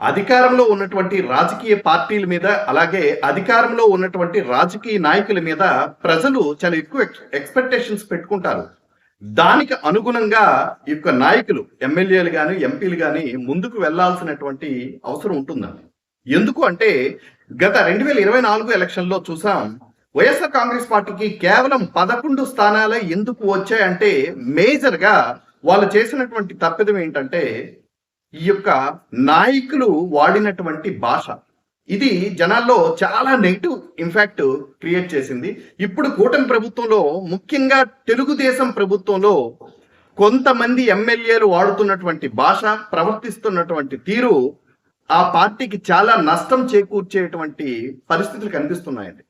అధికారంలో ఉన్నటువంటి రాజకీయ పార్టీల మీద అలాగే అధికారంలో ఉన్నటువంటి రాజకీయ నాయకుల మీద ప్రజలు చాలా ఎక్కువ ఎక్స్పెక్టేషన్స్ పెట్టుకుంటారు. దానికి అనుగుణంగా ఈ యొక్క నాయకులు ఎమ్మెల్యేలు కానీ ఎంపీలు కానీ ముందుకు వెళ్ళాల్సినటువంటి అవసరం ఉంటుందండి. ఎందుకు అంటే గత రెండు వేల ఇరవై నాలుగు ఎలక్షన్లో చూసాం వైఎస్ఆర్ కాంగ్రెస్ పార్టీకి కేవలం పదకొండు స్థానాలే ఎందుకు వచ్చాయంటే మేజర్గా వాళ్ళు చేసినటువంటి తప్పిదం ఏంటంటే ఈ యొక్క నాయకులు వాడినటువంటి భాష. ఇది జనాల్లో చాలా నెగిటివ్ ఇంపాక్ట్ క్రియేట్ చేసింది. ఇప్పుడు కూటమి ప్రభుత్వంలో ముఖ్యంగా తెలుగుదేశం ప్రభుత్వంలో కొంతమంది ఎమ్మెల్యేలు వాడుతున్నటువంటి భాష ప్రవర్తిస్తున్నటువంటి తీరు ఆ పార్టీకి చాలా నష్టం చేకూర్చేటువంటి పరిస్థితులు కనిపిస్తున్నాయండి.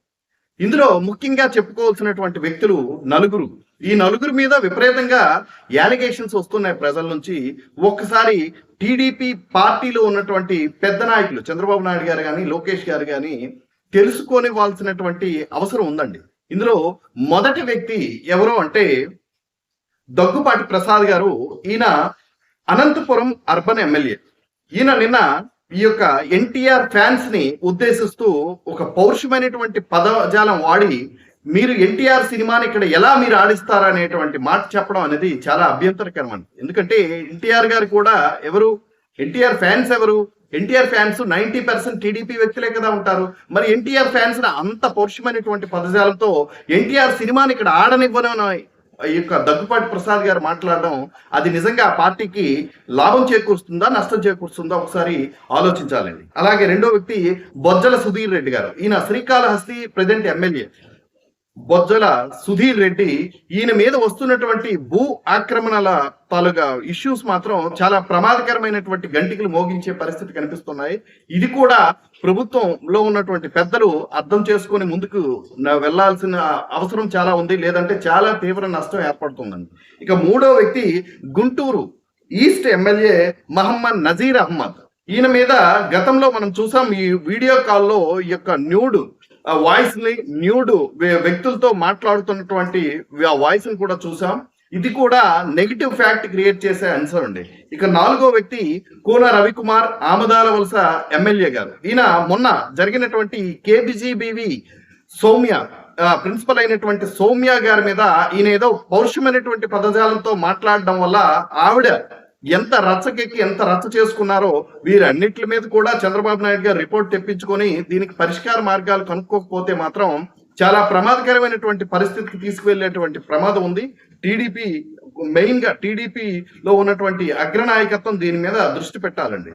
ఇందులో ముఖ్యంగా చెప్పుకోవాల్సినటువంటి వ్యక్తులు నలుగురు. ఈ నలుగురు మీద విపరీతంగా యాలిగేషన్స్ వస్తున్నాయి ప్రజల నుంచి. ఒక్కసారి టీడీపీ పార్టీలో ఉన్నటువంటి పెద్ద నాయకులు చంద్రబాబు నాయుడు గారు కానీ లోకేష్ గారు కానీ తెలుసుకోనివ్వాల్సినటువంటి అవసరం ఉందండి. ఇందులో మొదటి వ్యక్తి ఎవరు అంటే దగ్గుపాటి ప్రసాద్ గారు. ఈయన అనంతపురం అర్బన్ ఎమ్మెల్యే. ఈయన నిన్న ఈ యొక్క ఎన్టీఆర్ ఫ్యాన్స్ని ఉద్దేశిస్తూ ఒక పౌరుషమైనటువంటి పదజాలం వాడి మీరు ఎన్టీఆర్ సినిమాని ఇక్కడ ఎలా మీరు ఆడిస్తారనేటువంటి మాట చెప్పడం అనేది చాలా అభ్యంతరకరం అండి. ఎందుకంటే ఎన్టీఆర్ గారు కూడా ఎవరు? ఎన్టీఆర్ ఫ్యాన్స్ ఎవరు? NTR fans ninety percent TDP వ్యక్తులే కదా ఉంటారు. మరి ఎన్టీఆర్ ఫ్యాన్స్ అంత పౌరుషమైనటువంటి పదజాలంతో ఎన్టీఆర్ సినిమాని ఇక్కడ ఆడనివ్వను ఈ యొక్క దగ్గుపాటి ప్రసాద్ గారు మాట్లాడడం అది నిజంగా ఆ పార్టీకి లాభం చేకూరుస్తుందా నష్టం చేకూరుస్తుందా ఒకసారి ఆలోచించాలండి. అలాగే రెండో వ్యక్తి బొజ్జల సుధీర్ రెడ్డి గారు. ఈయన శ్రీకాళహస్తి ప్రజెంట్ ఎమ్మెల్యే. బొజ్జల సుధీర్ రెడ్డి ఈయన మీద వస్తున్నటువంటి భూ ఆక్రమణల తాలూగా ఇష్యూస్ మాత్రం చాలా ప్రమాదకరమైనటువంటి గంటికలు మోగించే పరిస్థితి కనిపిస్తున్నాయి. ఇది కూడా ప్రభుత్వంలో ఉన్నటువంటి పెద్దలు అర్థం చేసుకుని ముందుకు వెళ్ళాల్సిన అవసరం చాలా ఉంది. లేదంటే చాలా తీవ్ర నష్టం ఏర్పడుతుందండి. ఇక మూడో వ్యక్తి గుంటూరు ఈస్ట్ ఎమ్మెల్యే మహమ్మద్ నజీర్ అహ్మద్. ఈయన మీద గతంలో మనం చూసాం ఈ వీడియో కాల్లో ఈ యొక్క న్యూడ్ వాయిస్ని న్యూడ్ వ్యక్తులతో మాట్లాడుతున్నటువంటి ఆ వాయిస్ని కూడా చూసాం. ఇది కూడా నెగిటివ్ ఫ్యాక్ట్ క్రియేట్ చేసే ఆన్సర్ అండి. ఇక నాలుగో వ్యక్తి కూన రవికుమార్ ఆమదాల వలస ఎమ్మెల్యే గారు. ఈయన మొన్న జరిగినటువంటి కేబిజిబివి సౌమ్య ప్రిన్సిపల్ అయినటువంటి సౌమ్య గారి మీద ఈయన ఏదో పౌరుషమైనటువంటి పదజాలంతో మాట్లాడడం వల్ల ఆవిడ ఎంత రచ్చకెక్కి ఎంత రచ్చ చేసుకున్నారో వీరన్నిటి మీద కూడా చంద్రబాబు నాయుడు గారు రిపోర్ట్ తెప్పించుకొని దీనికి పరిష్కార మార్గాలు కనుక్కోకపోతే మాత్రం చాలా ప్రమాదకరమైనటువంటి పరిస్థితికి తీసుకువెళ్ళేటువంటి ప్రమాదం ఉంది. టీడీపీ మెయిన్గా టీడీపీలో ఉన్నటువంటి అగ్రనాయకత్వం దీని మీద దృష్టి పెట్టాలండి.